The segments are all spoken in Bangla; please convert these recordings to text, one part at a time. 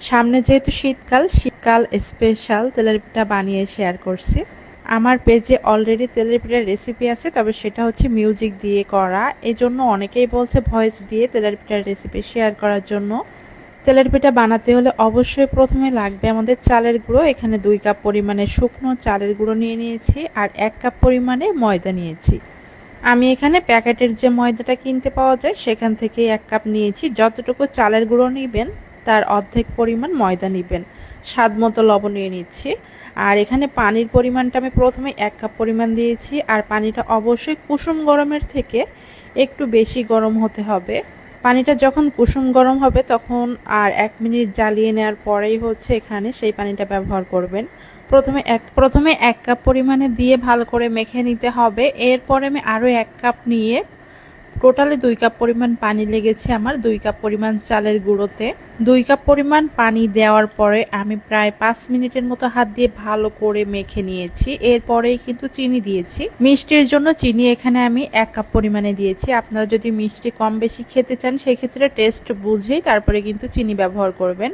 সামনে যেহেতু শীতকাল শীতকাল স্পেশাল তেলের পিঠা বানিয়ে শেয়ার করছি। আমার পেজে অলরেডি তেলের পিঠার রেসিপি আছে, তবে সেটা হচ্ছে মিউজিক দিয়ে করা। এই জন্য অনেকেই বলছে ভয়েস দিয়ে তেলের পিঠার রেসিপি শেয়ার করার জন্য। তেলের পিঠা বানাতে হলে অবশ্যই প্রথমে লাগবে আমাদের চালের গুঁড়ো। এখানে দুই কাপ পরিমাণে শুকনো চালের গুঁড়ো নিয়ে নিয়েছি আর এক কাপ পরিমাণে ময়দা নিয়েছি। আমি এখানে প্যাকেটের যে ময়দাটা কিনতে পাওয়া যায়, সেখান থেকে এক কাপ নিয়েছি। যতটুকু চালের গুঁড়ো নেবেন তার অর্ধেক পরিমাণ ময়দা নেবেন। স্বাদ মতো লবণ নিয়ে নিচ্ছি। আর এখানে পানির পরিমাণটা আমি প্রথমে এক কাপ পরিমাণ দিয়েছি। আর পানিটা অবশ্যই কুসুম গরমের থেকে একটু বেশি গরম হতে হবে। পানিটা যখন কুসুম গরম হবে তখন আর এক মিনিট জ্বালিয়ে নেওয়ার পরেই হচ্ছে এখানে সেই পানিটা ব্যবহার করবেন। প্রথমে এক প্রথমে এক কাপ পরিমাণে দিয়ে ভালো করে মেখে নিতে হবে। এরপরে আমি আরও এক কাপ নিয়ে টোটালি দুই কাপ পরিমাণ পানি লেগেছে আমার, দুই কাপ পরিমাণ চালের গুঁড়োতে। দুই কাপ পরিমাণ পানি দেওয়ার পরে আমি প্রায় পাঁচ মিনিটের মতো হাত দিয়ে ভালো করে মেখে নিয়েছি। এরপরেই কিন্তু চিনি দিয়েছি। মিষ্টির জন্য চিনি এখানে আমি এক কাপ পরিমাণে দিয়েছি। আপনারা যদি মিষ্টি কম বেশি খেতে চান, সেক্ষেত্রে টেস্ট বুঝেই তারপরে কিন্তু চিনি ব্যবহার করবেন।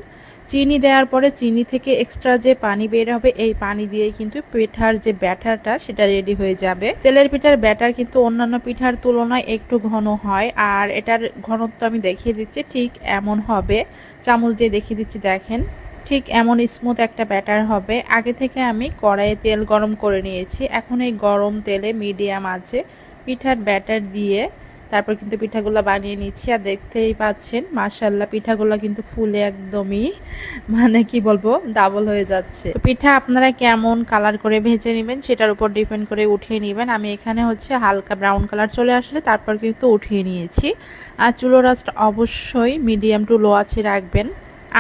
চিনি দেওয়ার পরে চিনি থেকে এক্সট্রা যে পানি বের হবে, এই পানি দিয়ে কিন্তু পিঠার যে ব্যাটারটা, সেটা রেডি হয়ে যাবে। তেলের পিঠার ব্যাটার কিন্তু অন্যান্য পিঠার তুলনায় একটু ঘন হয়, আর এটার ঘনত্ব আমি দেখিয়ে দিচ্ছি, ঠিক এমন হবে। চামচ দিয়ে দেখিয়ে দিচ্ছি, দেখেন, ঠিক এমন স্মুথ একটা ব্যাটার হবে। আগে থেকে আমি কড়াইয়ে তেল গরম করে নিয়েছি। এখন এই গরম তেলে মিডিয়াম আছে। পিঠার ব্যাটার দিয়ে তারপর কিন্তু পিঠাগুলো বানিয়ে নিচ্ছি আর দেখতেই পাচ্ছেন মার্শাল্লাহ পিঠাগুলো কিন্তু ফুলে একদমই মানে কি বলব ডাবল হয়ে যাচ্ছে। তো পিঠা আপনারা কেমন কালার করে ভেজে নেবেন সেটার উপর ডিপেন্ড করে উঠিয়ে নেবেন। আমি এখানে হচ্ছে হালকা ব্রাউন কালার চলে আসলে তারপর কিন্তু উঠিয়ে নিয়েছি। আর চুলো রাসটা অবশ্যই মিডিয়াম টু লো আছে রাখবেন।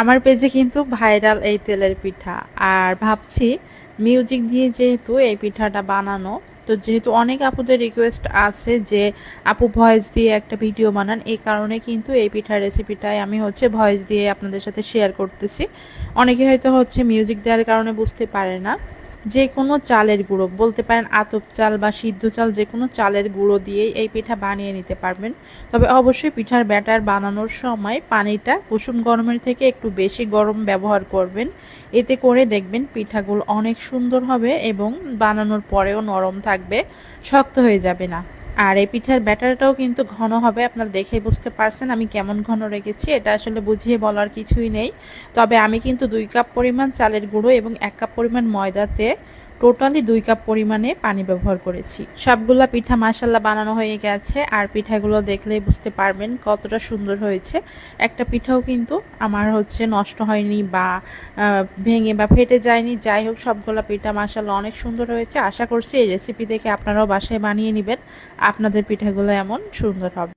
আমার পেজে কিন্তু ভাইরাল এই তেলের পিঠা। আর ভাবছি মিউজিক দিয়ে যেহেতু এই পিঠাটা বানানো তো যেহেতু অনেক আপুদের রিকোয়েস্ট আছে যে আপু ভয়েস দিয়ে একটা ভিডিও বানান, এই কারণে কিন্তু এই পিঠার রেসিপিটাই আমি হচ্ছে ভয়েস দিয়ে আপনাদের সাথে শেয়ার করতেছি। অনেকে হয়তো হচ্ছে মিউজিক দেওয়ার কারণে বুঝতে পারে না। যে কোনো চালের গুঁড়ো, বলতে পারেন আতপ চাল বা সিদ্ধ চাল যে কোনো চালের গুঁড়ো দিয়েই এই পিঠা বানিয়ে নিতে পারবেন। তবে অবশ্যই পিঠার ব্যাটার বানানোর সময় পানিটা কুসুম গরমের থেকে একটু বেশি গরম ব্যবহার করবেন। এতে করে দেখবেন পিঠাগুলো অনেক সুন্দর হবে এবং বানানোর পরেও নরম থাকবে, শক্ত হয়ে যাবে না। আর এই পিঠার ব্যাটারটাও কিন্তু ঘন হবে, আপনারা দেখে বুঝতে পারছেন আমি কেমন ঘন রেখেছি, এটা আসলে বুঝিয়ে বলার কিছুই নেই। তবে আমি কিন্তু দুই কাপ পরিমাণ চালের গুঁড়ো এবং এক কাপ পরিমাণ ময়দাতে টোটালি দুই কাপ পরিমাণে পানি ব্যবহার করেছি। সবগুলা পিঠা মাসাল্লা বানানো হয়ে গেছে। আর পিঠাগুলো দেখলেই বুঝতে পারবেন কতটা সুন্দর হয়েছে। একটা পিঠাও কিন্তু আমার হচ্ছে নষ্ট হয়নি বা ভেঙে বা ফেটে যায়নি। যাই হোক, সবগুলা পিঠা মাসাল্লা অনেক সুন্দর হয়েছে। আশা করছি এই রেসিপি দেখে আপনারাও বাসায় বানিয়ে নেবেন। আপনাদের পিঠাগুলো এমন সুন্দর হবে।